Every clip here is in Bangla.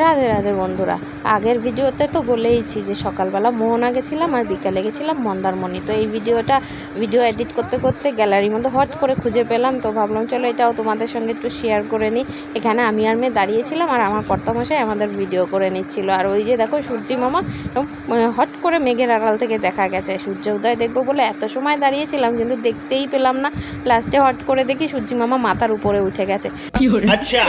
রাধে রাধে বন্ধুরা। আগের ভিডিওতে তো বলেইছি যে সকালবেলা মোহনা গেছিলাম আর বিকালে গেছিলাম মন্দারমণি। তো এই ভিডিওটা ভিডিও এডিট করতে করতে গ্যালারির মধ্যে হট করে খুঁজে পেলাম। তো ভাবলাম চলো এটাও তোমাদের সঙ্গে একটু শেয়ার করে নিই। এখানে আমি আর মেয়ে দাঁড়িয়েছিলাম আর আমার কর্তামশাই আমাদের ভিডিও করে নিচ্ছিল। আর ওই যে দেখো সূর্যি মামা মানে হট করে মেঘের আড়াল থেকে দেখা গেছে। সূর্য উদয় দেখব বলে এত সময় দাঁড়িয়েছিলাম কিন্তু দেখতেই পেলাম না। লাস্টে হট করে দেখি সূর্যি মামা মাথার উপরে উঠে গেছে। আচ্ছা।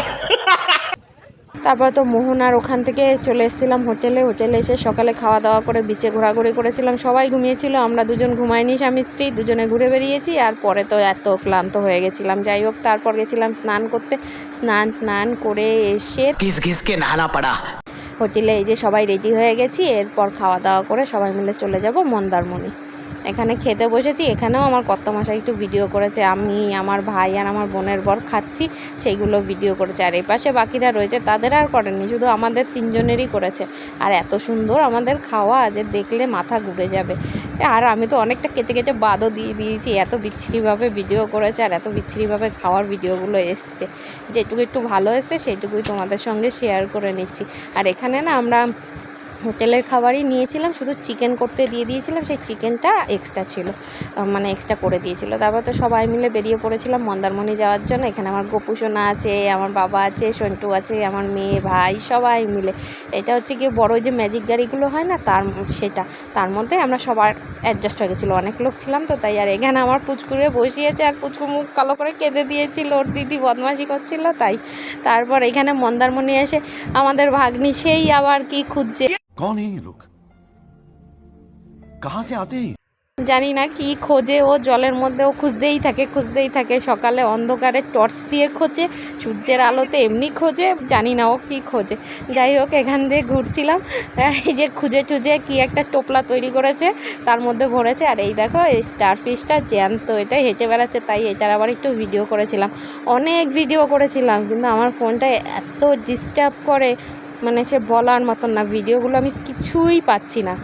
তারপর তো মোহনার ওখান থেকে চলে এসেছিলাম হোটেলে। হোটেলে এসে সকালে খাওয়া দাওয়া করে বিচে ঘোরাঘুরি করেছিলাম। সবাই ঘুমিয়েছিল আমরা দুজন ঘুমাইনি স্বামী স্ত্রী দুজনে ঘুরে বেরিয়েছি আর পরে তো এত ক্লান্ত হয়ে গেছিলাম। যাই হোক তারপর গেছিলাম স্নান করতে। স্নান স্নান করে এসে ঘিস ঘিসকে নাহানা পাড়া। হোটেলে এই যে সবাই রেডি হয়ে গেছি এরপর খাওয়া দাওয়া করে সবাই মিলে চলে যাব মন্দারমণি। এখানে খেতে বসেছি, এখানেও আমার কর্তমশাই একটু ভিডিও করেছে, আমি, আমার ভাই আর আমার বোনের বর খাচ্ছি, সেইগুলো ভিডিও করেছে। আর এই পাশে বাকিরা রয়েছে, তাদের আর করেনি, শুধু আমাদের তিনজনেরই করেছে। আর এত সুন্দর আমাদের খাওয়া যে দেখলে মাথা ঘুরে যাবে। আর আমি তো অনেকটা কেটে কেটে বাদও দিয়ে দিয়েছি, এত বিচ্ছিরিভাবে ভিডিও করেছে আর এত বিচ্ছিরিভাবে খাওয়ার ভিডিওগুলো এসছে। যেটুকু একটু ভালো এসছে, সেইটুকুই তোমাদের সঙ্গে শেয়ার করে নিচ্ছি। আর এখানে না আমরা হোটেলের খাবারই নিয়েছিলাম, শুধু চিকেন করতে দিয়ে দিয়েছিলাম, সেই চিকেনটা এক্সট্রা ছিল মানে এক্সট্রা করে দিয়েছিল। তারপর তো সবাই মিলে বেরিয়ে পড়েছিলাম মন্দারমণি যাওয়ার জন্য। এখানে আমার গোপুসোনা আছে, আমার বাবা আছে, সন্টু আছে, আমার মেয়ে, ভাই, সবাই মিলে। এটা হচ্ছে কি বড় যে ম্যাজিক গাড়িগুলো হয় না, তার সেটা। তার মধ্যে আমরা সবার অ্যাডজাস্ট হয়ে গেছিল। অনেক লোক ছিলাম তো, তাই আর এখানে আমার পুচকুরে বসিয়েছে আর পুচকু মুখ কালো করে কেঁদে দিয়েছিল, ওর দিদি বদমাশি করছিল, তাই। তারপর এখানে মন্দারমণি এসে আমাদের ভাগ্নি সেই আবার কি খুঁজছে? कौन है ये लोग कहाँ से आते हैं জানি না কি খোঁজে ও জলের মধ্যে ও খুঁজতেই থাকে খুঁজতেই থাকে সকালে অন্ধকারে টর্চ দিয়ে খোঁজে সূর্যের আলোতে এমনি খোঁজে জানি না ও কি খোঁজে যাই হোক এখান দিয়ে ঘুরছিলাম এই যে খুঁজে টুজে কি একটা টোপলা তৈরি করেছে তার মধ্যে ভরেছে আর এই দেখো এই স্টার ফিশটা জ্যান্ত এটা হেঁটে বেড়াচ্ছে তাই এটার আবার একটু ভিডিও করেছিলাম অনেক ভিডিও করেছিলাম কিন্তু আমার ফোনটা এত ডিস্টার্ব করে মানে সে বলার মতন না, ভিডিওগুলো আমি কিছুই পাচ্ছি না।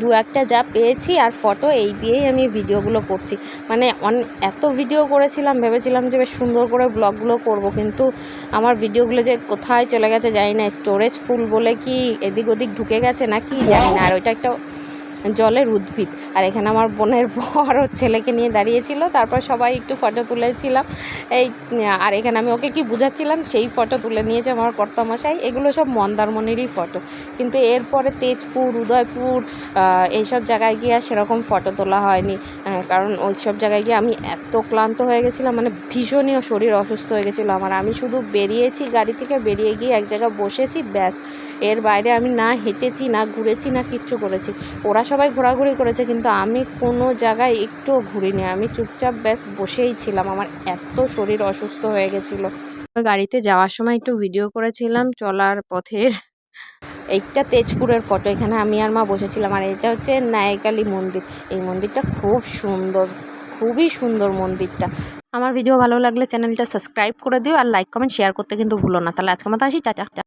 দু একটা যা পেয়েছি আর ফটো, এই দিয়েই আমি ভিডিওগুলো করছি। মানে অন, এত ভিডিও করেছিলাম, ভেবেছিলাম যে বেশ সুন্দর করে ব্লগগুলো করব, কিন্তু আমার ভিডিওগুলো যে কোথায় চলে গেছে জানি না। স্টোরেজ ফুল বলে কি এদিক ওদিক ঢুকে গেছে না কি জানি না, আর ওইটা একটা জলের উদ্ভিদ। আর এখানে আমার বোনের বর ছেলেকে নিয়ে দাঁড়িয়েছিল, তারপর সবাই একটু ফটো তুলেছিলাম। এই, আর এখানে আমি ওকে কি বুঝাচ্ছিলাম? সেই ফটো তুলে নিয়েছে আমার কর্তামশাই। এগুলো সব মন্দারমণিরই ফটো কিন্তু এরপরে তেজপুর, উদয়পুর এইসব জায়গায় গিয়ে আর সেরকম ফটো তোলা হয়নি। কারণ ওই সব জায়গায় গিয়ে আমি এত ক্লান্ত হয়ে গেছিলাম মানে ভীষণই শরীর অসুস্থ হয়ে গেছিল আমার। আমি শুধু বেরিয়েছি, গাড়ি থেকে বেরিয়ে গিয়ে এক জায়গায় বসেছি, ব্যাস। এর বাইরে আমি না হেঁটেছি, না ঘুরেছি, না কিচ্ছু করেছি। ওরা সবাই ঘোরাঘুরি করেছে, কিন্তু আমি কোনো জায়গায় একটুও ঘুরিনি। আমি চুপচাপ ব্যাস বসেই ছিলাম। আমার এত শরীর অসুস্থ হয়ে গেছিল। গাড়িতে যাওয়ার সময় একটু ভিডিও করেছিলাম চলার পথের। এইটা তেজপুরের ফটো, এখানে আমি আর মা বসেছিলাম। আর এটা হচ্ছে নায়কালী মন্দির। এই মন্দিরটা খুব সুন্দর, খুবই সুন্দর মন্দিরটা। আমার ভিডিও ভালো লাগলে চ্যানেলটা সাবস্ক্রাইব করে দিও আর লাইক, কমেন্ট, শেয়ার করতে কিন্তু ভুলো না। তাহলে আজকে মতো আসি, টাটা।